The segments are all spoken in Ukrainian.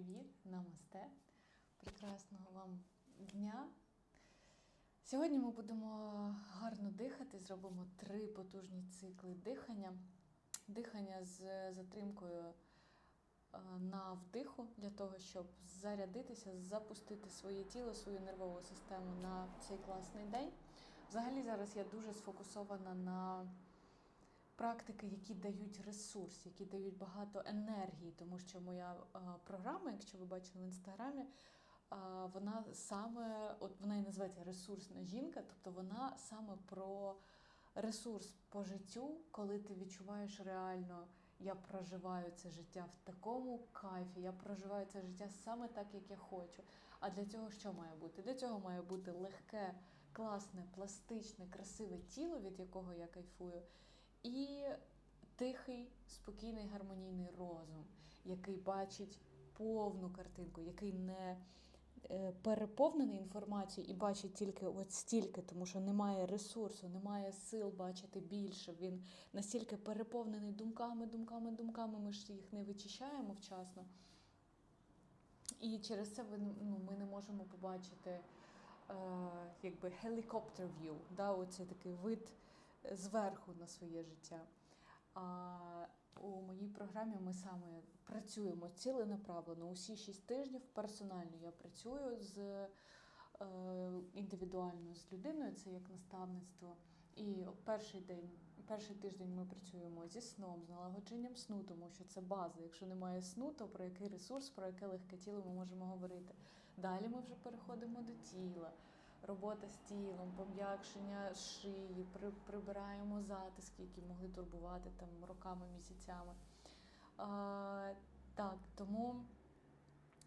Привіт, намасте. Прекрасного вам дня. Сьогодні ми будемо гарно дихати, зробимо три потужні цикли дихання. Дихання з затримкою е, на вдиху для того, щоб зарядитися, запустити своє тіло, свою нервову систему на цей класний день. Взагалі зараз я дуже сфокусована на практики, які дають ресурс, які дають багато енергії, тому що моя програма, якщо ви бачили в інстаграмі, вона саме от вона і називається ресурсна жінка, тобто вона саме про ресурс по життю, коли ти відчуваєш реально. Я проживаю це життя в такому кайфі, я проживаю це життя саме так, як я хочу. А для цього що має бути? Для цього має бути легке, класне, пластичне, красиве тіло, від якого я кайфую, і тихий, спокійний, гармонійний розум, який бачить повну картинку, який не е, переповнений інформацією і бачить тільки от стільки, тому що немає ресурсу, немає сил бачити більше. Він настільки переповнений думками, думками, думками. Ми ж їх не вичищаємо вчасно. І через це ну, ми не можемо побачити е, якби helicopter view, да, оце такий вид зверху на своє життя. А у моїй програмі ми саме працюємо ціленаправлено. Усі шість тижнів персонально я працюю з е, індивідуально з людиною, це як наставництво. І перший день, перший тиждень ми працюємо зі сном, з налагодженням сну, тому що це база. Якщо немає сну, то про який ресурс, про яке легке тіло ми можемо говорити. Далі ми вже переходимо до тіла робота з тілом, пом'якшення шиї, при, прибираємо затиски, які могли турбувати там роками, місяцями. А, Так, тому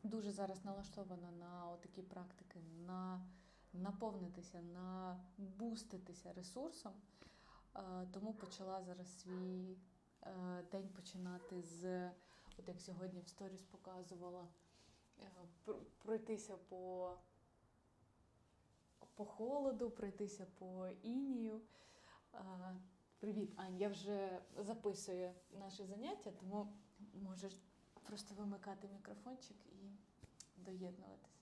дуже зараз налаштована на такі практики, на наповнитися, на буститися ресурсом. А, Тому почала зараз свій е, день починати з, от як сьогодні в сторіс показувала, е, пройтися по по холоду, пройтися по інію. Привіт, Ань, я вже записую наше заняття, тому можеш просто вимикати мікрофончик і доєднуватись.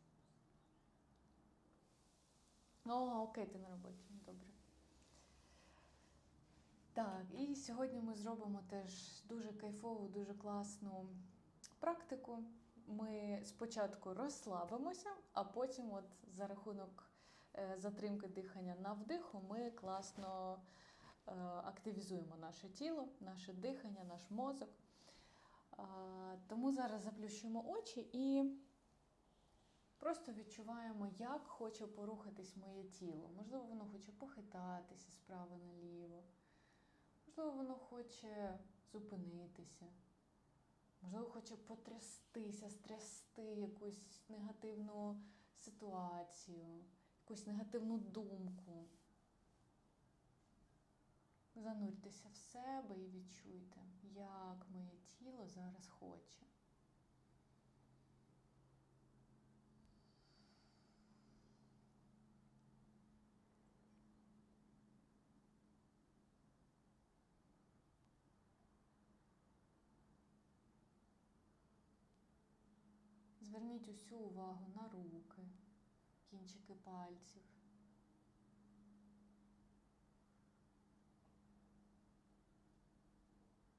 О, окей, ти на роботі. Добре. Так, і сьогодні ми зробимо теж дуже кайфову, дуже класну практику. Ми спочатку розслабимося, а потім, от за рахунок затримки дихання на вдиху, ми класно е, активізуємо наше тіло, наше дихання, наш мозок. Тому зараз заплющуємо очі і просто відчуваємо, як хоче порухатись моє тіло. Можливо, воно хоче похитатися справа наліво. Можливо, воно хоче зупинитися. Можливо, хоче потрястися, стрясти якусь негативну ситуацію якусь негативну думку. Зануртеся в себе і відчуйте, як моє тіло зараз хоче. Зверніть усю увагу на руки кінчики пальців.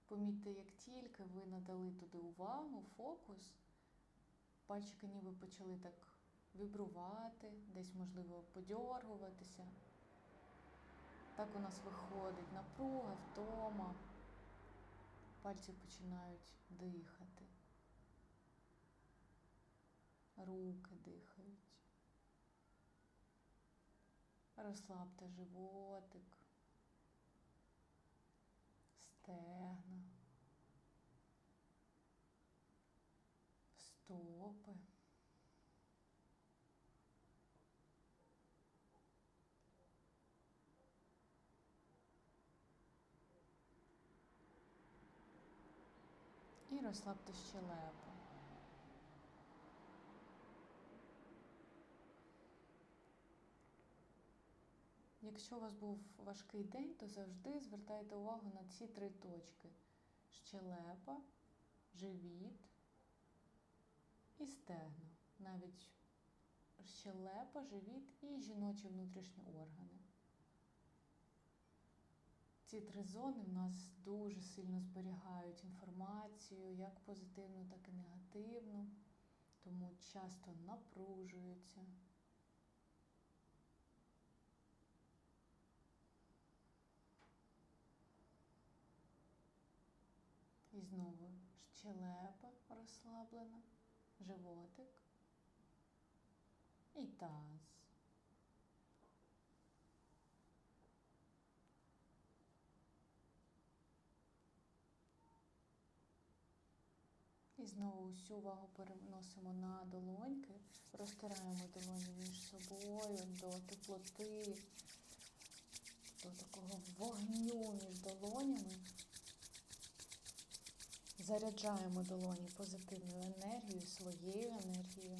Помітьте, як тільки ви надали туди увагу, фокус, пальчики ніби почали так вібрувати, десь, можливо, подьоргуватися. Так у нас виходить напруга, втома. Пальці починають дихати. Руки дихають. Розслабте животик, стегна, стопи. І розслабте щелепу. Якщо у вас був важкий день, то завжди звертайте увагу на ці три точки: щелепа, живіт і стегна, навіть щелепа, живіт і жіночі внутрішні органи. Ці три зони в нас дуже сильно зберігають інформацію, як позитивну, так і негативну, тому часто напружуються. І знову щелепа розслаблена, животик і таз. І знову всю увагу переносимо на долоньки, розтираємо долоні між собою до теплоти, до такого вогню між долонями. Заряджаємо долоні позитивною енергією, своєю енергією.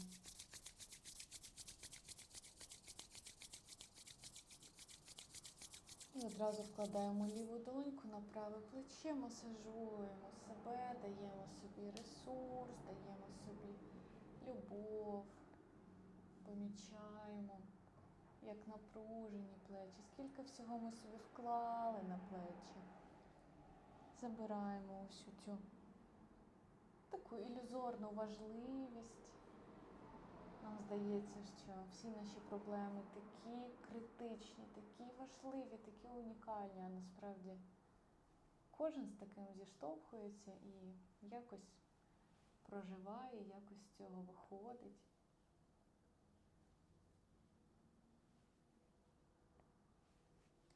І одразу вкладаємо ліву долоньку на праве плече, масажуємо себе, даємо собі ресурс, даємо собі любов, помічаємо, як напружені плечі, скільки всього ми собі вклали на плечі. Забираємо усю цю таку ілюзорну важливість. Нам здається, що всі наші проблеми такі критичні, такі важливі, такі унікальні, а насправді кожен з таким зіштовхується і якось проживає, якось з цього виходить.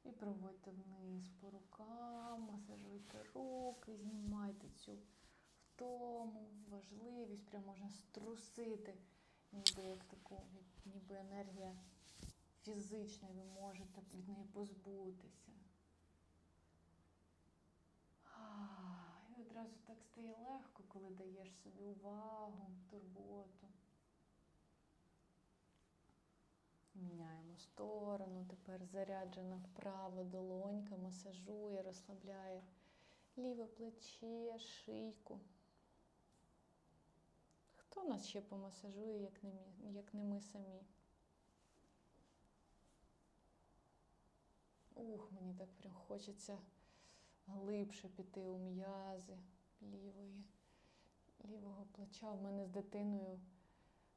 І проводьте вниз по рукам, масажуйте руки, знімайте цю втому, важливість, прямо можна струсити ніби як таку, ніби енергія фізична, ви можете від неї позбутися. І одразу так стає легко, коли даєш собі увагу, турботу. Міняємо сторону, тепер заряджена вправо долонька, масажує, розслабляє ліве плече, шийку. Хто нас ще помасажує, як не, як не ми самі? Ух, мені так прям хочеться глибше піти у м'язи лівої, лівого плеча. В мене з дитиною,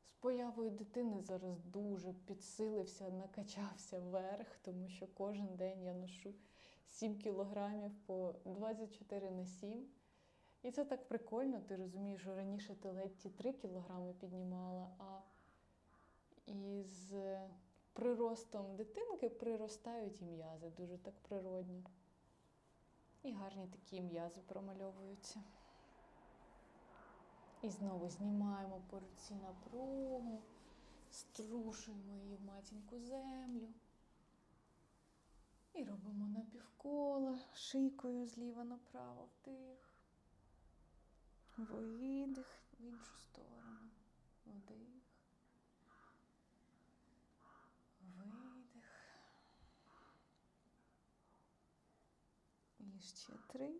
з появою дитини зараз дуже підсилився, накачався вверх, тому що кожен день я ношу 7 кілограмів по 24 на 7. І це так прикольно, ти розумієш, що раніше ти ледь ті 3 кілограми піднімала, а із приростом дитинки приростають і м'язи, дуже так природньо. І гарні такі м'язи промальовуються. І знову знімаємо по руці напругу, струшуємо її в матінку землю. І робимо напівколо шийкою зліва направо вдих. Видих в іншу сторону. Вдих. Видих. І ще три.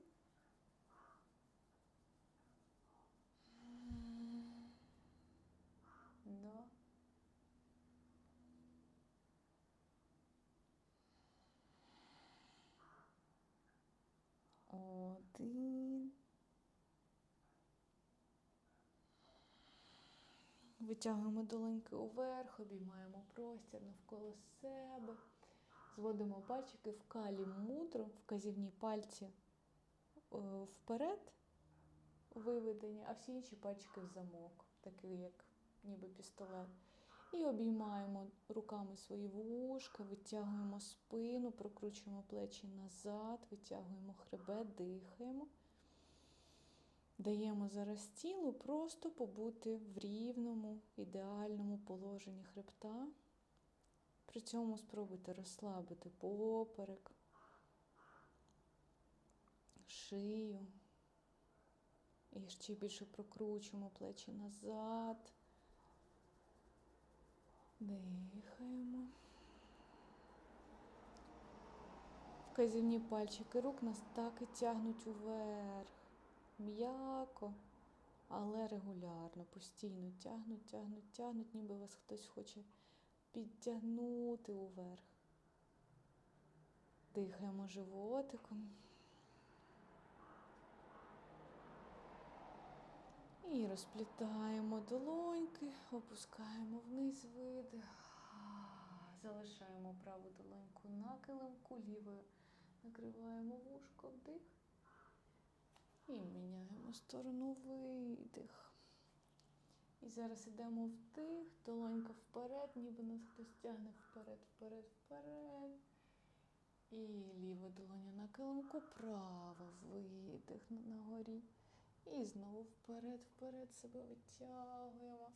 Два. Один. Витягуємо долоньки уверх, обіймаємо простір навколо себе, зводимо пальчики в калі мудру, вказівні пальці е, вперед виведені, а всі інші пальчики в замок, такий як ніби пістолет. І обіймаємо руками свої вушка, витягуємо спину, прокручуємо плечі назад, витягуємо хребет, дихаємо. Даємо зараз тілу просто побути в рівному, ідеальному положенні хребта. При цьому спробуйте розслабити поперек, шию. І ще більше прокручуємо плечі назад. Дихаємо. Вказівні пальчики рук нас так і тягнуть уверх. М'яко, але регулярно, постійно тягнуть, тягнуть, тягнуть, ніби вас хтось хоче підтягнути уверх. Дихаємо животиком. І розплітаємо долоньки, опускаємо вниз видих. Залишаємо праву долоньку на килимку, лівою накриваємо вушко вдих. І міняємо сторону видих. І зараз йдемо вдих, долонька вперед, ніби нас хтось тягне вперед, вперед, вперед. І ліва долоня на килимку, права видих на- нагорі. І знову вперед, вперед себе витягуємо.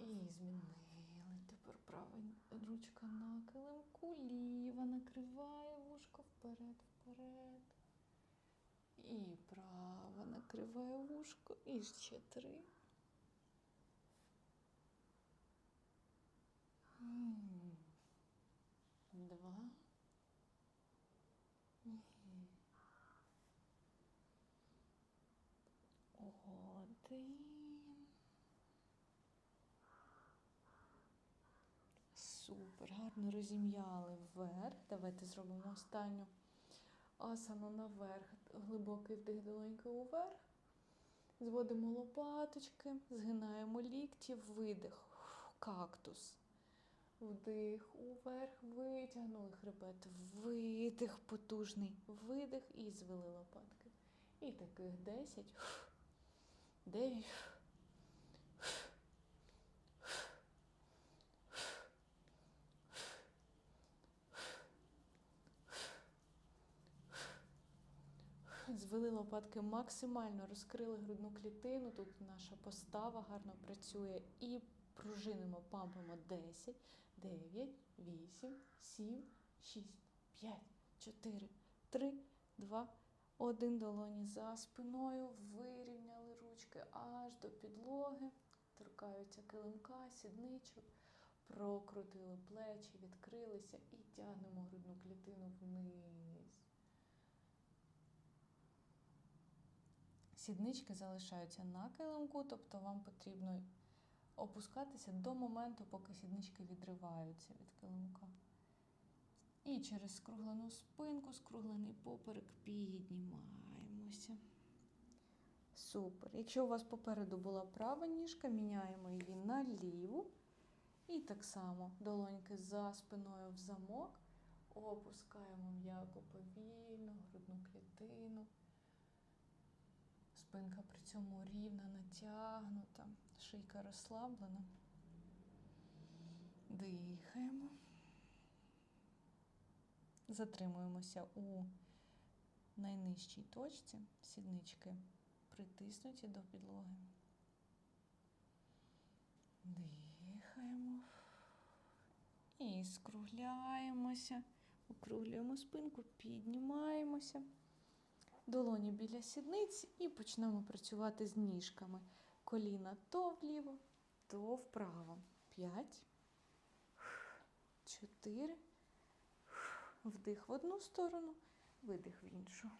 І змінили. Тепер права ручка на килимку, ліва накриває вушко вперед, вперед. Накриває вушко. І ще три. Два. Один. Супер, гарно розім'яли вверх. Давайте зробимо останню асану наверх. Глибокий вдих долоньки уверх. Зводимо лопаточки, згинаємо лікті, видих, кактус. Вдих, уверх, витягнули хребет, видих, потужний, видих і звели лопатки. І таких 10, 9, Звели лопатки максимально, розкрили грудну клітину. Тут наша постава гарно працює. І пружинимо, пампимо 10, 9, 8, 7, 6, 5, 4, 3, 2, 1. Долоні за спиною. Вирівняли ручки аж до підлоги. Торкаються килимка, сідничок. Прокрутили плечі, відкрилися і тягнемо грудну клітину вниз. Сіднички залишаються на килимку, тобто вам потрібно опускатися до моменту, поки сіднички відриваються від килимка. І через скруглену спинку, скруглений поперек піднімаємося. Супер. Якщо у вас попереду була права ніжка, міняємо її на ліву. І так само долоньки за спиною в замок. Опускаємо м'яко повільно, грудну клітину. Спинка при цьому рівна, натягнута, шийка розслаблена. Дихаємо. Затримуємося у найнижчій точці, сіднички притиснуті до підлоги. Дихаємо. І скругляємося, округлюємо спинку, піднімаємося долоні біля сідниць і почнемо працювати з ніжками. Коліна то вліво, то вправо. П'ять, чотири. Вдих в одну сторону, видих в іншу.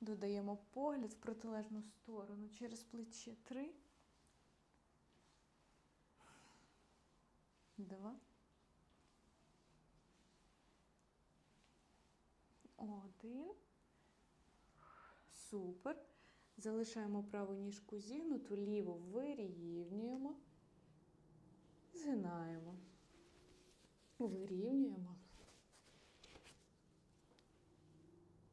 Додаємо погляд в протилежну сторону через плече. Три. Два. Один. Супер. Залишаємо праву ніжку зігнуту, ліву вирівнюємо, згинаємо, вирівнюємо,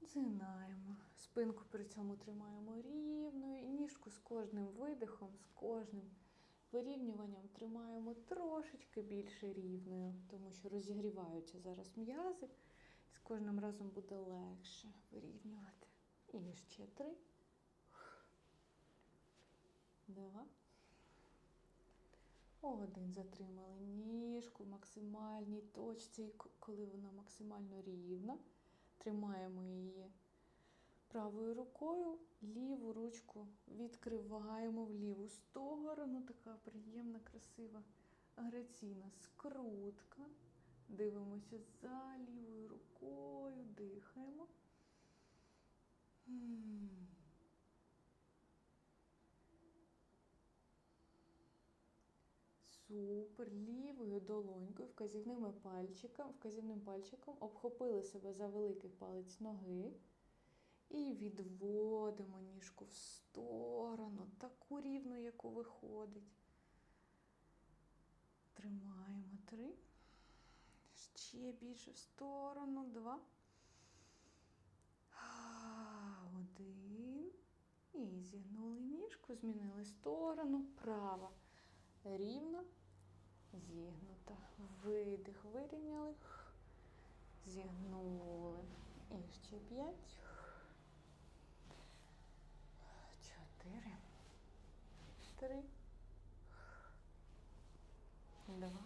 згинаємо. Спинку при цьому тримаємо рівною і ніжку з кожним видихом, з кожним вирівнюванням тримаємо трошечки більше рівною, тому що розігріваються зараз м'язи, з кожним разом буде легше вирівнювати. І ще три. Два. Один. Затримали ніжку в максимальній точці, коли вона максимально рівна. Тримаємо її правою рукою, ліву ручку відкриваємо в ліву сторону. Така приємна, красива, граційна скрутка. Дивимося за лівою рукою, дихаємо. Супер. Лівою долонькою, вказівними пальчиком, вказівним пальчиком обхопили себе за великий палець ноги. І відводимо ніжку в сторону, таку рівну, яку виходить. Тримаємо три. Ще більше в сторону, два. Один. І зігнули ніжку, змінили сторону. Права. Рівна. Зігнута. Видих. Вирівняли. Зігнули. І ще п'ять. Чотири. Три. Два.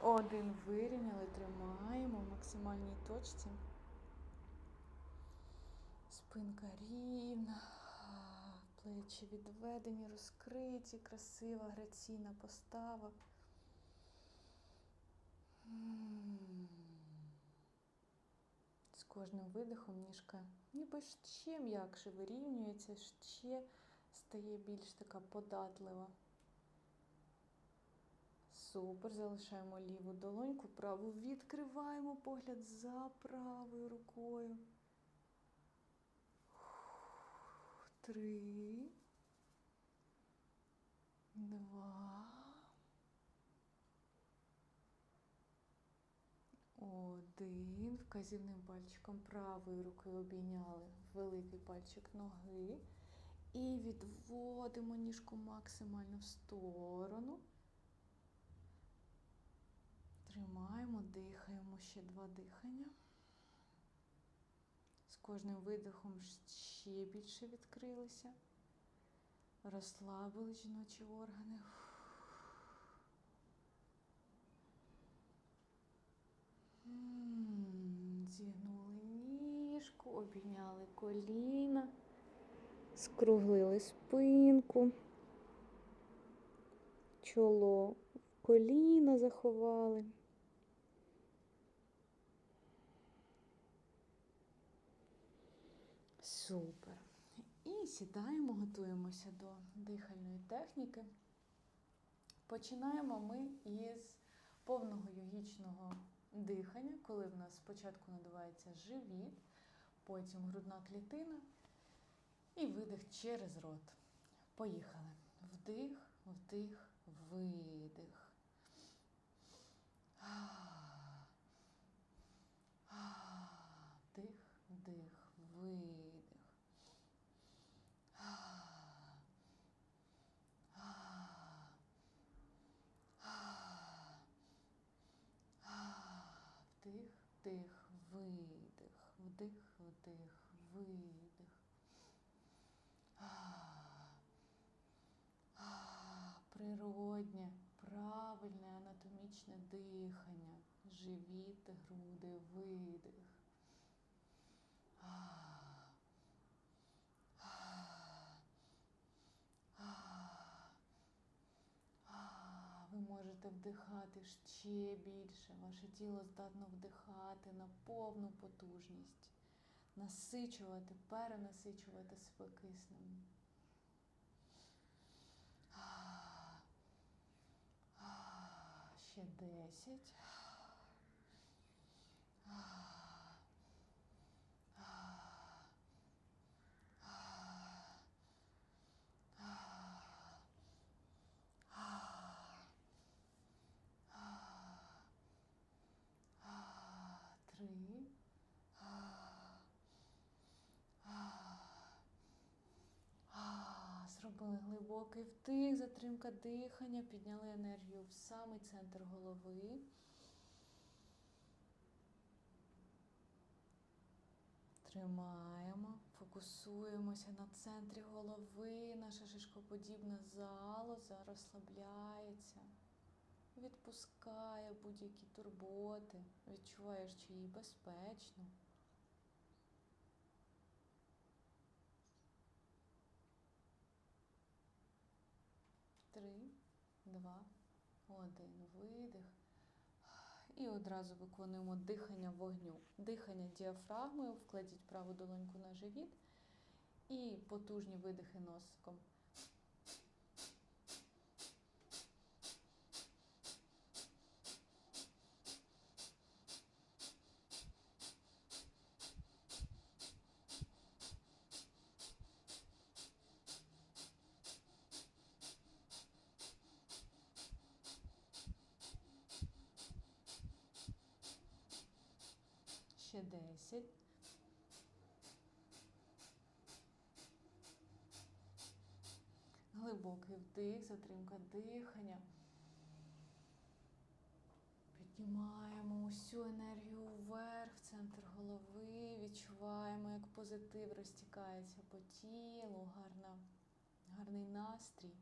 Один вирівняли, тримаємо в максимальній точці. Спинка рівна, плечі відведені, розкриті, красива, граційна постава. З кожним видихом ніжка ніби ще м'якше вирівнюється, ще стає більш така податлива. Супер. Залишаємо ліву долоньку, праву відкриваємо погляд за правою рукою. Три. Два. Один. Вказівним пальчиком правою рукою обійняли великий пальчик ноги. І відводимо ніжку максимально в сторону. Тримаємо, дихаємо ще два дихання. Кожним видихом ще більше відкрилися. Розслабили жіночі органи. Зігнули ніжку, обійняли коліна, скруглили спинку, чоло в коліна заховали. Супер. І сідаємо, готуємося до дихальної техніки. Починаємо ми із повного йогічного дихання, коли в нас спочатку надувається живіт, потім грудна клітина і видих через рот. Поїхали. Вдих, вдих, видих. Вдих, вдих, видих. Вдих, вдих, видих, вдих, вдих, видих. Природнє, правильне анатомічне дихання. Живіт, груди, видих. Ви можете вдихати ще більше. Ваше тіло здатно вдихати на повну потужність, насичувати, перенасичувати себе киснем. Ще десять. Три. Зробили глибокий вдих, затримка дихання, підняли енергію в самий центр голови. Тримаємо, фокусуємося на центрі голови. Наша шишкоподібна залоза розслабляється, відпускає будь-які турботи, відчуваєш, чи їй безпечно. Три, два, один. Видих. І одразу виконуємо дихання вогню. Дихання діафрагмою, вкладіть праву долоньку на живіт і потужні видихи носиком. Ще 10. Глибокий вдих, затримка дихання. Піднімаємо усю енергію вверх, в центр голови. Відчуваємо, як позитив розтікається по тілу, гарна, гарний настрій.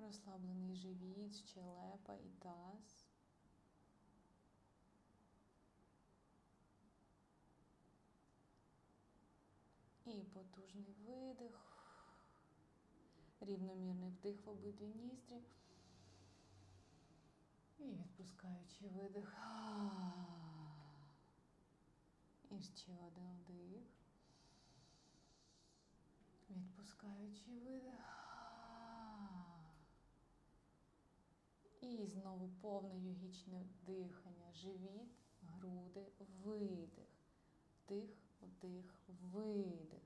Розслаблений живіт, щелепа і таз. І потужний видих. Рівномірний вдих в обидві ніздрі. І відпускаючи видих. І ще один вдих. Відпускаючи видих. І знову повне йогічне дихання. Живіт, груди, видих. Вдих, вдих, видих.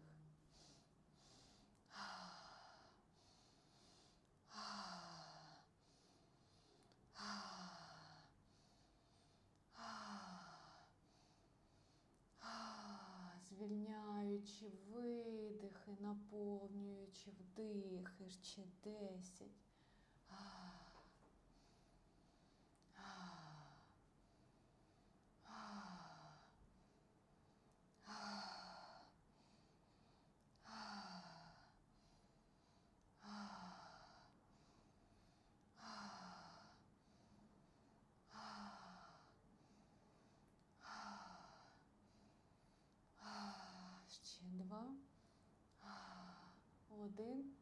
Звільняючи видихи, наповнюючи вдихи ще десять. Ще два. Один.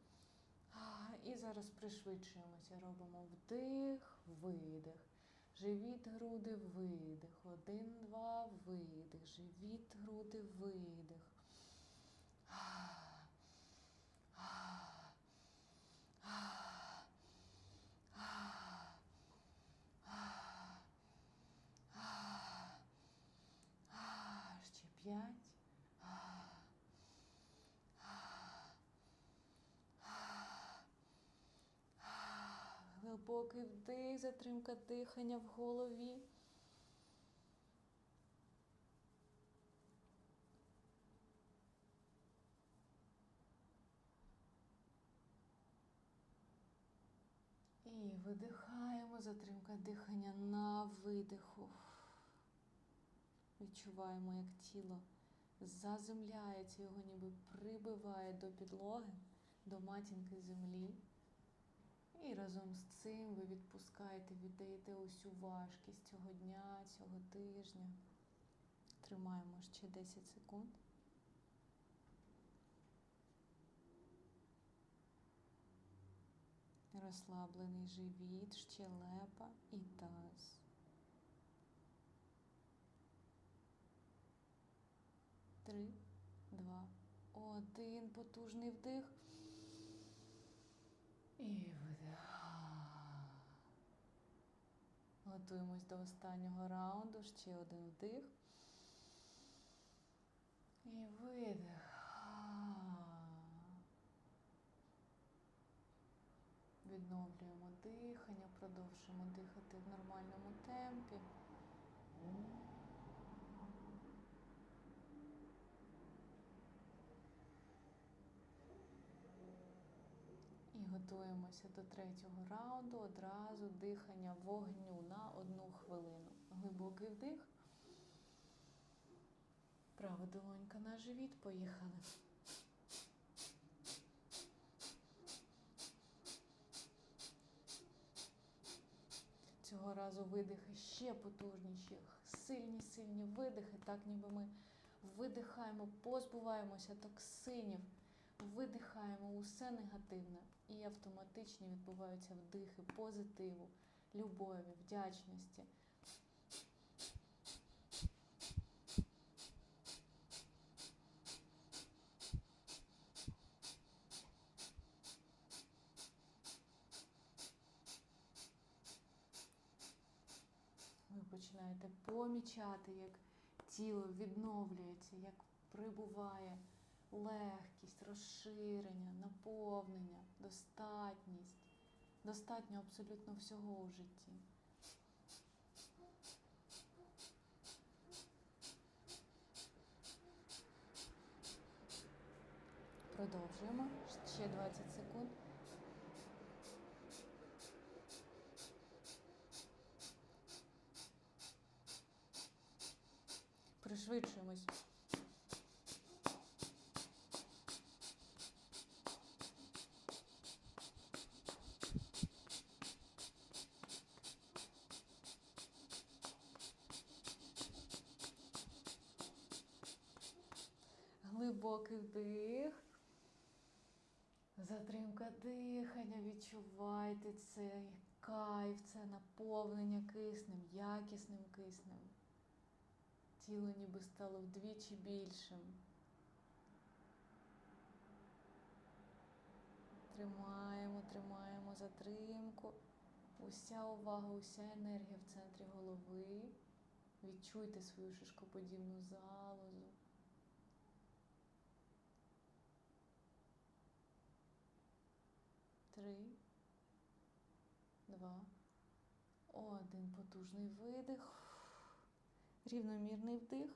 І зараз пришвидшуємося. Робимо вдих, видих. Живіт, груди, видих. Один, два, видих. Живіт, груди, видих. Ще п'ять. Глибокий вдих, затримка дихання в голові. І видихаємо, затримка дихання на видиху. Відчуваємо, як тіло заземляється, його ніби прибиває до підлоги, до матінки землі. І разом з цим ви відпускаєте, віддаєте усю важкість цього дня, цього тижня. Тримаємо ще 10 секунд. Розслаблений живіт, щелепа і таз. Три, два, один. Потужний вдих. І видих. Готуємось до останнього раунду. Ще один вдих. І видих. Відновлюємо дихання, продовжуємо дихати в нормальному темпі. І готуємося до третього раунду. Одразу дихання вогню на одну хвилину. Глибокий вдих. Права долонька на живіт. Поїхали. Цього разу видихи ще потужніші, сильні, сильні видихи, так ніби ми видихаємо, позбуваємося токсинів, видихаємо усе негативне і автоматично відбуваються вдихи позитиву, любові, вдячності. Ви починаєте помічати, як тіло відновлюється, як прибуває легкість, розширення, наповнення, достатність. Достатньо абсолютно всього у житті. Продовжуємо. Ще 20 секунд. Пришвидшуємось. Глибокий вдих. Затримка дихання. Відчувайте цей кайф, це наповнення киснем, якісним киснем. Тіло ніби стало вдвічі більшим. Тримаємо, тримаємо затримку. Уся увага, уся енергія в центрі голови. Відчуйте свою шишкоподібну залозу. Три, два, один. Потужний видих. Рівномірний вдих.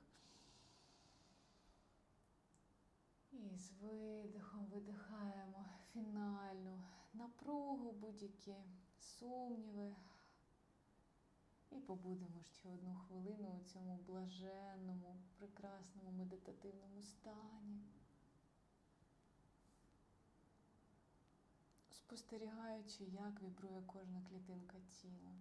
І з видихом видихаємо фінальну напругу, будь-які сумніви. І побудемо ще одну хвилину у цьому блаженному, прекрасному медитативному стані. Спостерігаючи, як вібрує кожна клітинка тіла.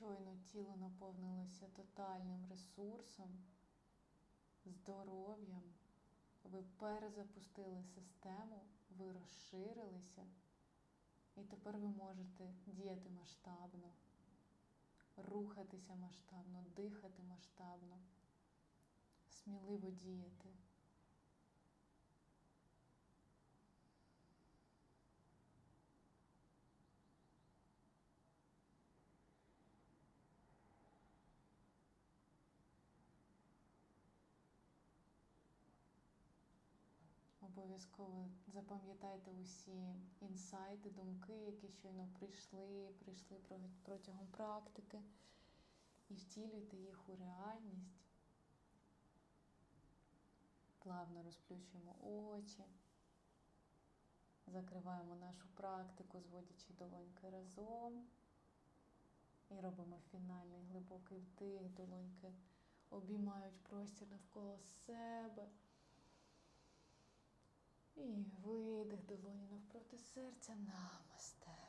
Щойно тіло наповнилося тотальним ресурсом, здоров'ям. Ви перезапустили систему, ви розширилися, і тепер ви можете діяти масштабно, рухатися масштабно, дихати масштабно, сміливо діяти. Обов'язково запам'ятайте усі інсайти, думки, які щойно прийшли, прийшли протягом практики, і втілюйте їх у реальність. Плавно розплющуємо очі, закриваємо нашу практику, зводячи долоньки разом. І робимо фінальний глибокий вдих, долоньки обіймають простір навколо себе. І видих долоні навпроти серця. Намасте.